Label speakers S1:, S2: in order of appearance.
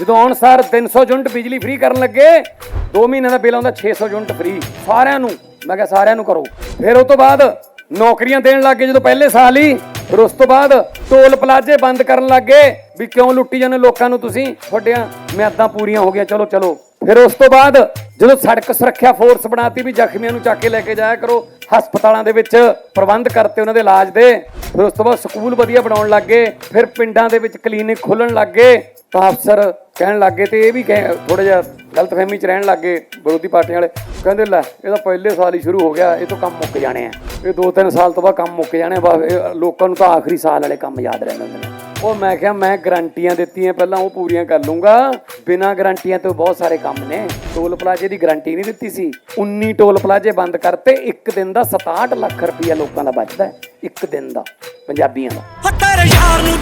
S1: ਜਦੋਂ ਆਉਣ ਸਾਰ 300 ਯੂਨਿਟ ਬਿਜਲੀ ਫ੍ਰੀ ਕਰਨ ਲੱਗੇ 2 ਮਹੀਨਿਆਂ ਦਾ ਬਿੱਲ ਆਉਂਦਾ 600 ਯੂਨਿਟ ਫ੍ਰੀ ਸਾਰਿਆਂ ਨੂੰ, ਮੈਂ ਕਿਹਾ ਸਾਰਿਆਂ ਨੂੰ ਕਰੋ। ਫਿਰ ਉਸ ਤੋਂ ਬਾਅਦ ਨੌਕਰੀਆਂ ਦੇਣ ਲੱਗੇ ਜਦੋਂ ਪਹਿਲੇ ਸਾਲ ਹੀ। ਫਿਰ ਉਸ ਤੋਂ ਬਾਅਦ ਟੋਲ ਪਲਾਜ਼ੇ ਬੰਦ ਕਰਨ ਲੱਗੇ ਵੀ ਕਿਉਂ ਲੁੱਟੀ ਜਾਂਦੇ ਲੋਕਾਂ ਨੂੰ ਤੁਸੀਂ? ਤੁਹਾਡੀਆਂ ਮਿਆਦਾਂ ਪੂਰੀਆਂ ਹੋ ਗਈਆਂ। ਚਲੋ ਚਲੋ। ਫਿਰ ਉਸ ਤੋਂ ਬਾਅਦ ਜਦੋਂ ਸੜਕ ਸੁਰੱਖਿਆ ਫੋਰਸ ਬਣਾਤੀ ਵੀ ਜ਼ਖਮੀਆਂ ਨੂੰ ਚੱਕ ਕੇ ਲੈ ਕੇ ਜਾਇਆ ਕਰੋ, ਹਸਪਤਾਲਾਂ ਦੇ ਵਿੱਚ ਪ੍ਰਬੰਧ ਕਰਤੇ ਉਹਨਾਂ ਦੇ ਇਲਾਜ ਦੇ। ਫਿਰ ਉਸ ਤੋਂ ਬਾਅਦ ਸਕੂਲ ਵਧੀਆ ਬਣਾਉਣ ਲੱਗੇ ਫਿਰ ਪਿੰਡਾਂ ਦੇ ਵਿੱਚ ਕਲੀਨਿਕ ਖੋਲਣ ਲੱਗੇ ਤਾਂ ਅਫਸਰ ਕਹਿਣ ਲੱਗੇ ਤੇ ਇਹ ਵੀ ਥੋੜਾ ਜਿਹਾ ਗਲਤਫਹਿਮੀ ਚ ਰਹਿਣ ਲੱਗੇ ਵਿਰੋਧੀ ਪਾਰਟੀਆਂ ਵਾਲੇ। ਕਹਿੰਦੇ, ਲੈ, ਇਹ ਤਾਂ ਪਹਿਲੇ ਸਾਲ ਹੀ ਸ਼ੁਰੂ ਹੋ ਗਿਆ, ਇਹ ਤੋਂ ਕੰਮ ਮੁੱਕ ਜਾਣੇ ਆ। ਇਹ ਦੋ ਤਿੰਨ ਸਾਲ ਤੋਂ ਬਾਅਦ ਕੰਮ ਮੁੱਕ ਜਾਣੇ ਆ, ਬਸ ਇਹ ਲੋਕਾਂ ਨੂੰ ਤਾਂ ਆਖਰੀ ਸਾਲ ਵਾਲੇ ਕੰਮ ਯਾਦ ਰਹਿੰਦੇ ਹੁੰਦੇ ਨੇ। ਉਹ ਮੈਂ ਕਿਹਾ, ਮੈਂ ਗਰੰਟੀਆਂ ਦਿੱਤੀਆਂ, ਪਹਿਲਾਂ ਉਹ ਪੂਰੀਆਂ ਕਰ ਲੂੰਗਾ। ਬਿਨਾਂ ਗਰੰਟੀਆਂ ਤੋਂ ਬਹੁਤ ਸਾਰੇ ਕੰਮ ਨੇ। ਟੋਲ ਪਲਾਜ਼ੇ ਦੀ ਗਰੰਟੀ ਨਹੀਂ ਦਿੱਤੀ ਸੀ। 19 ਟੋਲ ਪਲਾਜ਼ੇ ਬੰਦ ਕਰਤੇ, ਇੱਕ ਦਿਨ ਦਾ 67 ਲੱਖ ਰੁਪਇਆ ਲੋਕਾਂ ਦਾ ਬਚਦਾ ਇੱਕ ਦਿਨ ਦਾ, ਪੰਜਾਬੀਆਂ ਦਾ।
S2: ਫੱਟਰ ਯਾਰ ਨੂੰ